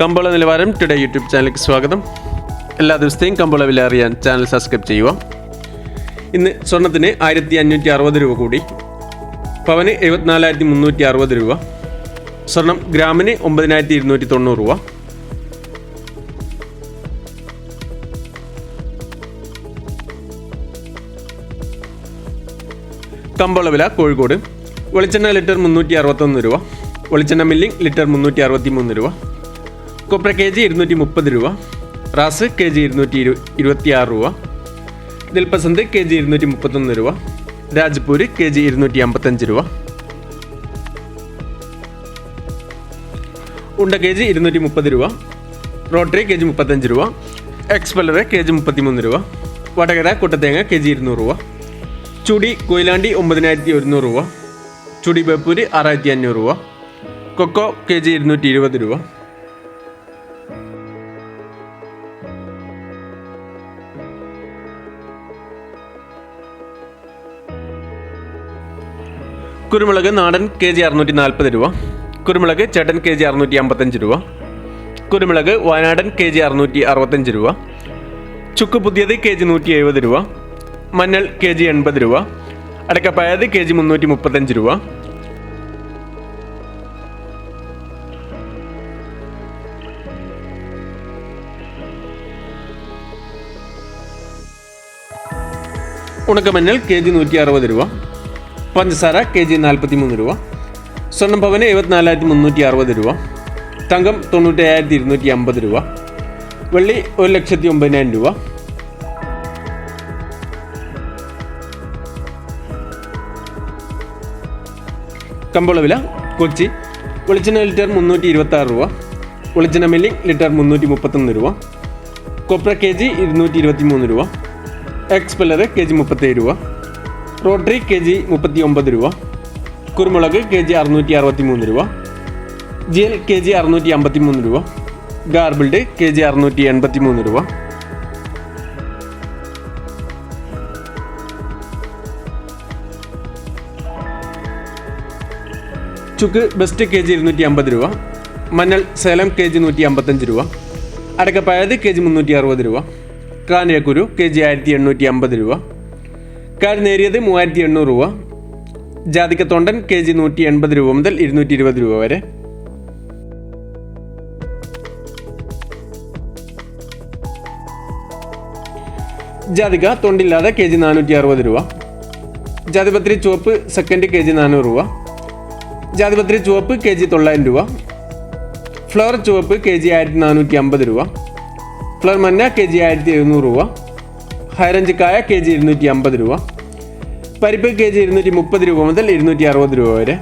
കമ്പോള നിലവാരം today YouTube ചാനലിലേക്ക് സ്വാഗതം. എല്ലാ ദിവസത്തെയും കമ്പോള വില അറിയാൻ ചാനൽ സബ്സ്ക്രൈബ് ചെയ്യുക. ഇന്ന് സ്വർണത്തിന് ആയിരത്തി അഞ്ഞൂറ്റി അറുപത് രൂപ കൂടി. പവന് എഴുപത്തിനാലായിരത്തി മുന്നൂറ്റി അറുപത് രൂപ. സ്വർണം ഗ്രാമിന് ഒമ്പതിനായിരത്തി ഇരുന്നൂറ്റി തൊണ്ണൂറ് രൂപ. കമ്പോള വില കോഴിക്കോട്. വെളിച്ചെണ്ണ ലിറ്റർ മുന്നൂറ്റി അറുപത്തൊന്ന് രൂപ. വെളിച്ചെണ്ണ മില്ലിംഗ് ലിറ്റർ മുന്നൂറ്റി അറുപത്തി മൂന്ന് രൂപ. കൊപ്ര കെ ജി ഇരുന്നൂറ്റി മുപ്പത് രൂപ. റാസ് കെ ജി ഇരുന്നൂറ്റി ഇരു ഇരുപത്തിയാറ് രൂപ. ദിൽപസന്ത് കെ ജി ഇരുന്നൂറ്റി മുപ്പത്തൊന്ന് രൂപ. രാജ്പൂര് കെ ജി ഇരുന്നൂറ്റി അമ്പത്തഞ്ച് രൂപ. ഉണ്ട കെ ജി ഇരുന്നൂറ്റി മുപ്പത് രൂപ. റോട്ടറി കെ ജി മുപ്പത്തഞ്ച് രൂപ. എക്സ്പെല്ലർ കെ ജി മുപ്പത്തിമൂന്ന് രൂപ. വടകര കുട്ടത്തേങ്ങ കെ ജി ഇരുന്നൂറ് രൂപ. ചുടി കൊയിലാണ്ടി ഒമ്പതിനായിരത്തി ഒരുന്നൂറ് രൂപ. ചുടി ബേപ്പൂര് ആറായിരത്തി അഞ്ഞൂറ് രൂപ. കൊക്കോ കെ ജി ഇരുന്നൂറ്റി ഇരുപത് രൂപ. കുരുമുളക് നാടൻ കെ ജി അറുന്നൂറ്റി നാൽപ്പത് രൂപ. കുരുമുളക് ചേട്ടൻ കെ ജി അറുന്നൂറ്റി അമ്പത്തഞ്ച് രൂപ. കുരുമുളക് വയനാടൻ കെ ജി അറുന്നൂറ്റി അറുപത്തഞ്ച് രൂപ. ചുക്ക് പുതിയത് കെ ജി നൂറ്റി എഴുപത് രൂപ. മഞ്ഞൾ കെ ജി എൺപത് രൂപ. അടക്കപ്പായത് കെ ജി മുന്നൂറ്റി മുപ്പത്തഞ്ച് രൂപ. ഉണക്കമഞ്ഞൾ കെ ജി നൂറ്റി അറുപത് രൂപ. പഞ്ചസാര കെ ജി നാൽപ്പത്തി മൂന്ന് രൂപ. സ്വർണം പവന് എഴുപത്തിനാലായിരത്തി മുന്നൂറ്റി അറുപത് രൂപ. തങ്കം തൊണ്ണൂറ്റയ്യായിരത്തി ഇരുന്നൂറ്റി അമ്പത് രൂപ. വെള്ളി ഒരു ലക്ഷത്തി ഒമ്പതിനായിരം രൂപ. കമ്പോള വില കൊച്ചി. വെളിച്ചെണ്ണ ലിറ്റർ മുന്നൂറ്റി ഇരുപത്തി ആറ് രൂപ. വെളിച്ചെണ്ണ മില്ലിംഗ് ലിറ്റർ മുന്നൂറ്റി മുപ്പത്തൊന്ന് രൂപ. കൊപ്ര കെ ജി ഇരുന്നൂറ്റി ഇരുപത്തി മൂന്ന് രൂപ എക്സ്പെല്ലർ കെ ജി മുപ്പത്തേഴ് രൂപ. റോട്ടറി കെ ജി മുപ്പത്തി ഒമ്പത് രൂപ കുരുമുളക് കെ ജി അറുന്നൂറ്റി അറുപത്തി മൂന്ന് രൂപ ജിയൽ കെ ജി അറുന്നൂറ്റി അമ്പത്തി മൂന്ന് രൂപ ഗാർബിൾഡ് കെ ജി അറുന്നൂറ്റി എൺപത്തി മൂന്ന് രൂപ. ചുക്ക് ബെസ്റ്റ് കെ ജി ഇരുന്നൂറ്റി അമ്പത് രൂപ മഞ്ഞൾ സേലം കെ ജി നൂറ്റി അമ്പത്തഞ്ച് രൂപ അടക്കപ്പായത് കെ ജി മുന്നൂറ്റി അറുപത് രൂപ കാനിയക്കുരു കെ ജി ആയിരത്തി എണ്ണൂറ്റി അമ്പത് രൂപ കാര് നേരിയത് മൂവായിരത്തി എണ്ണൂറ് രൂപ ജാതിക്കത്തൊണ്ടൻ കെ ജി നൂറ്റി എൺപത് രൂപ മുതൽ ഇരുന്നൂറ്റി ഇരുപത് രൂപ വരെ. ജാതിക തൊണ്ടില്ലാതെ കെ ജി നാനൂറ്റി അറുപത് രൂപ. ജാതിപത്രി ചുവപ്പ് സെക്കൻഡ് കെ ജി നാനൂറ് രൂപ. ജാതിപത്രി ചുവപ്പ് കെ ജി തൊള്ളായിരം രൂപ. ഫ്ലവർ ചുവപ്പ് കെ ജി ആയിരത്തി നാനൂറ്റി അമ്പത് രൂപ. ഫ്ലവർ മഞ്ഞ കെ ജി ആയിരത്തി എഴുന്നൂറ് രൂപ. ഹൈറഞ്ച് കായ കെ ജി ഇരുന്നൂറ്റി അമ്പത് രൂപ. പരിപ്പ് കെ ജി ഇരുന്നൂറ്റി മുപ്പത് രൂപ മുതൽ ഇരുന്നൂറ്റി അറുപത് രൂപ വരെ.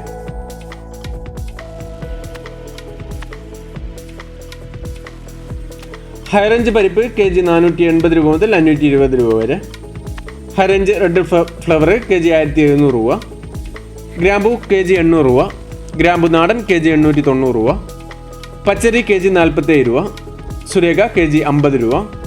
ഹൈറഞ്ച് പരിപ്പ് കെ ജി നാനൂറ്റി എൺപത് രൂപ മുതൽ അഞ്ഞൂറ്റി ഇരുപത് രൂപ വരെ. High range red flower K G ആയിരത്തി എഴുന്നൂറ് രൂപ. ഗ്രാമ്പു കെ ജി എണ്ണൂറ് രൂപ. ഗ്രാമ്പു നാടൻ കെ ജി എണ്ണൂറ്റി തൊണ്ണൂറ് രൂപ. പച്ചരി കെ ജി നാൽപ്പത്തേഴ് രൂപ. സുരേഖ കെ ജി അമ്പത് രൂപ.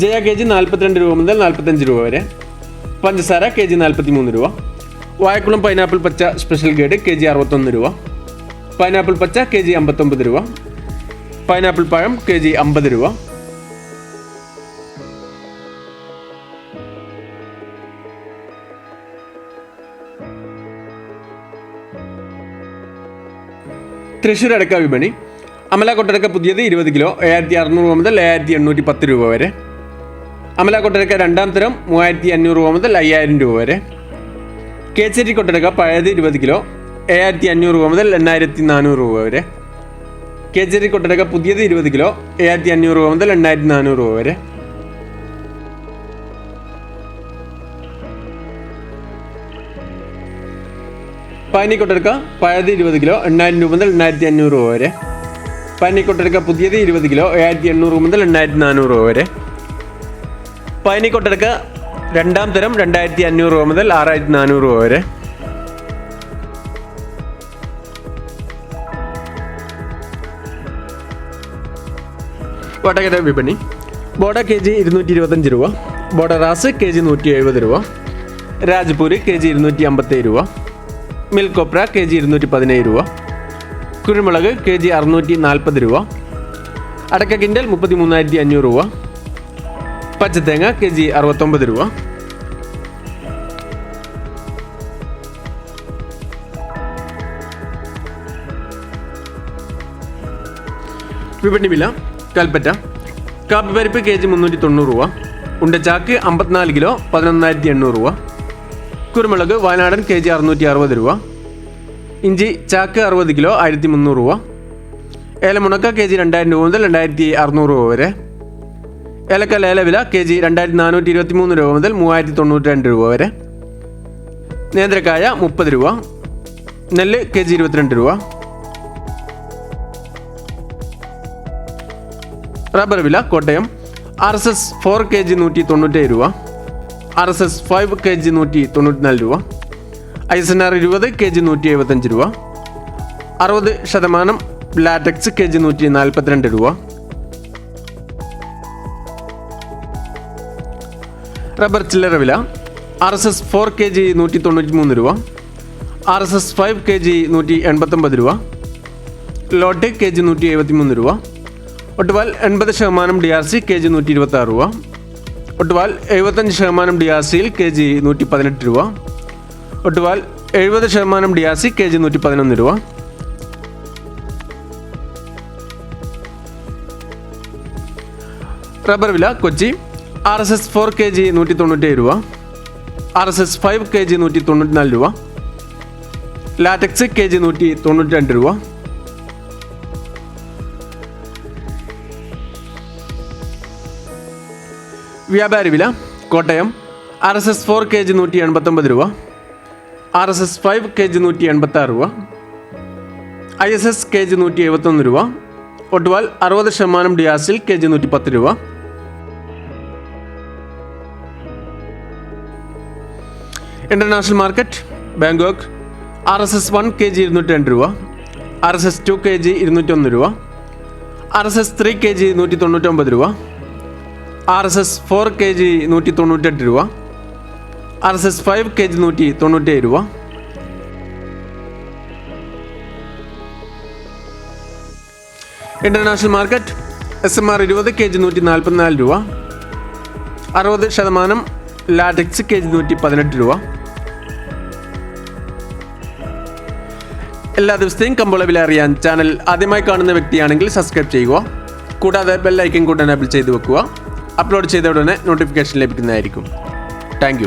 ജയ കെ ജി നാൽപ്പത്തിരണ്ട് രൂപ മുതൽ നാൽപ്പത്തഞ്ച് രൂപ വരെ. പഞ്ചസാര കെ ജി നാൽപ്പത്തി മൂന്ന് രൂപ. വായക്കുളം പൈനാപ്പിൾ പച്ച സ്പെഷ്യൽ ഗേഡ് കെ ജി അറുപത്തൊന്ന് രൂപ. പൈനാപ്പിൾ പച്ച കെ ജി അമ്പത്തൊമ്പത് രൂപ. പൈനാപ്പിൾ പഴം കെ ജി അമ്പത് രൂപ. തൃശ്ശൂർ അടക്ക വിപണി. അമല കൊട്ടടക്ക പുതിയത് ഇരുപത് കിലോ ഏഴായിരത്തി അറുന്നൂറ് രൂപ മുതൽ ഏഴായിരത്തി എണ്ണൂറ്റി പത്ത് രൂപ വരെ. അമല കൊട്ടടക്ക രണ്ടാം തരം മൂവായിരത്തി അഞ്ഞൂറ് രൂപ മുതൽ അയ്യായിരം രൂപ വരെ. കേച്ചേരി കൊട്ടടക്ക പഴയത് ഇരുപത് കിലോ ഏഴായിരത്തി അഞ്ഞൂറ് രൂപ മുതൽ എണ്ണായിരത്തി നാനൂറ് രൂപ വരെ. കേച്ചേരി കൊട്ടടക്ക പുതിയത് ഇരുപത് കിലോ ഏഴായിരത്തി അഞ്ഞൂറ് രൂപ മുതൽ എണ്ണായിരത്തി നാനൂറ് രൂപ വരെ. പാനിക്കൊട്ടടുക്ക പഴയത് ഇരുപത് കിലോ എണ്ണായിരം രൂപ മുതൽ എണ്ണായിരത്തി അഞ്ഞൂറ് രൂപ വരെ. പാനിക്കൊട്ടടുക്ക പുതിയത് ഇരുപത് കിലോ ഏഴായിരത്തി എണ്ണൂറ് മുതൽ എണ്ണായിരത്തി നാനൂറ് രൂപ വരെ. പാനിക്കൊട്ടടുക്ക രണ്ടാം തരം രണ്ടായിരത്തി അഞ്ഞൂറ് രൂപ മുതൽ ആറായിരത്തി നാനൂറ് രൂപ വരെ. വടകര വിപണി? ബോഡ കെ ജി ഇരുന്നൂറ്റി ഇരുപത്തഞ്ച് രൂപ ബോഡ റാസ് കെ ജി നൂറ്റി എഴുപത് രൂപ രാജ്പൂരി കെ ജി ഇരുന്നൂറ്റി അമ്പത്തേഴ് രൂപ മിൽക്ക് കൊപ്ര കെ ജി ഇരുന്നൂറ്റി പതിനേഴ് രൂപ കുരുമുളക് കെ ജി അറുന്നൂറ്റി നാൽപ്പത് രൂപ അടക്ക കിൻഡൽ മുപ്പത്തി മൂന്നായിരത്തി അഞ്ഞൂറ് രൂപ പച്ചത്തേങ്ങ കെ ജി അറുപത്തൊമ്പത് രൂപ. വിപണി വില കൽപ്പറ്റ. കാപ്പിപ്പരിപ്പ് കെ ജി മുന്നൂറ്റി തൊണ്ണൂറ് രൂപ. ഉണ്ടച്ചാക്ക് അമ്പത്തിനാല് കിലോ പതിനൊന്നായിരത്തി എണ്ണൂറ് രൂപ. കുരുമുളക് വയനാടൻ കെ ജി അറുന്നൂറ്റി അറുപത് രൂപ. ഇഞ്ചി ചാക്ക് അറുപത് കിലോ ആയിരത്തി മുന്നൂറ് രൂപ. ഏലമുണക്ക കെ ജി രണ്ടായിരം രൂപ മുതൽ രണ്ടായിരത്തി അറുന്നൂറ് രൂപ വരെ. ഏലക്ക ലേലവില കെ ജി രണ്ടായിരത്തി നാനൂറ്റി ഇരുപത്തി മൂന്ന് രൂപ മുതൽ മൂവായിരത്തി തൊണ്ണൂറ്റി രണ്ട് രൂപ വരെ. നേന്ത്രക്കായ മുപ്പത് രൂപ. നെല്ല് കെ ജി ഇരുപത്തിരണ്ട് രൂപ. റബ്ബർ വില Kottayam R S S four K G നൂറ്റി തൊണ്ണൂറ്റേഴ് രൂപ. R S S five K G നൂറ്റി തൊണ്ണൂറ്റിനാല് രൂപ. ഐ എസ് എൻ ആർ ഇരുപത് കെ ജി നൂറ്റി എഴുപത്തഞ്ച് രൂപ. അറുപത് ശതമാനം ലാറ്റക്സ് കെ ജി നൂറ്റി നാൽപ്പത്തിരണ്ട് രൂപ. റബ്ബർ ചില്ലറ വില. R S S four K G നൂറ്റി തൊണ്ണൂറ്റി മൂന്ന് രൂപ. R S S five K G നൂറ്റി എൺപത്തൊമ്പത് രൂപ. ലോട്ടെ കെ ജി നൂറ്റി എഴുപത്തി മൂന്ന് രൂപ. ഒട്ടുപാൽ എൺപത് ശതമാനം D R C K G നൂറ്റി ഇരുപത്തി ആറ് രൂപ. ഒട്ടുപാൽ എഴുപത്തഞ്ച് ശതമാനം ഡി ആർ സിയിൽ കെ ജി നൂറ്റി പതിനെട്ട് രൂപ. ഒട്ടുപാൽ എഴുപത് ശതമാനം D R C K G നൂറ്റി പതിനൊന്ന് രൂപ. റബ്ബർ വില Kochi R S S four K G നൂറ്റി തൊണ്ണൂറ്റേഴ് രൂപ. R S S five K G നൂറ്റി തൊണ്ണൂറ്റിനാല് രൂപ. ലാറ്റക്സ് കെ ജി നൂറ്റി തൊണ്ണൂറ്റി രണ്ട് രൂപ. വ്യാപാരി വില Kottayam. R S S four K G നൂറ്റി എൺപത്തൊമ്പത് രൂപ. R S S five K G നൂറ്റി എൺപത്താറ് രൂപ. I S S K G നൂറ്റി എഴുപത്തൊന്ന് രൂപ. ഒട്ടുവാൽ അറുപത് ശതമാനം ഡിയാസിൽ കെ ജി നൂറ്റി പത്ത് രൂപ. International market Bangkok R S S one K G ഇരുന്നൂറ്റി രണ്ട് രൂപ. R S S two K G ഇരുന്നൂറ്റൊന്ന് രൂപ. R S S three K G നൂറ്റി തൊണ്ണൂറ്റൊമ്പത് രൂപ. R S S four K G നൂറ്റി തൊണ്ണൂറ്റെട്ട് രൂപ. R S S five K G നൂറ്റി തൊണ്ണൂറ്റേഴ് രൂപ. International market S M R ഇരുപത് കെ ജി നൂറ്റി നാൽപ്പത്തിനാല് രൂപ. അറുപത് ശതമാനം ലാറ്റക്സ് കെ ജി നൂറ്റി പതിനെട്ട് രൂപ. എല്ലാ ദിവസത്തെയും കമ്പോള വില അറിയാൻ ചാനൽ ആദ്യമായി കാണുന്ന വ്യക്തിയാണെങ്കിൽ സബ്സ്ക്രൈബ് ചെയ്യുക. കൂടാതെ ബെല്ലൈക്കൻ കൂടെ എനേബിൾ ചെയ്ത് വെക്കുക. അപ്ലോഡ് ചെയ്ത ഉടനെ നോട്ടിഫിക്കേഷൻ ലഭിക്കുന്നതായിരിക്കും. താങ്ക്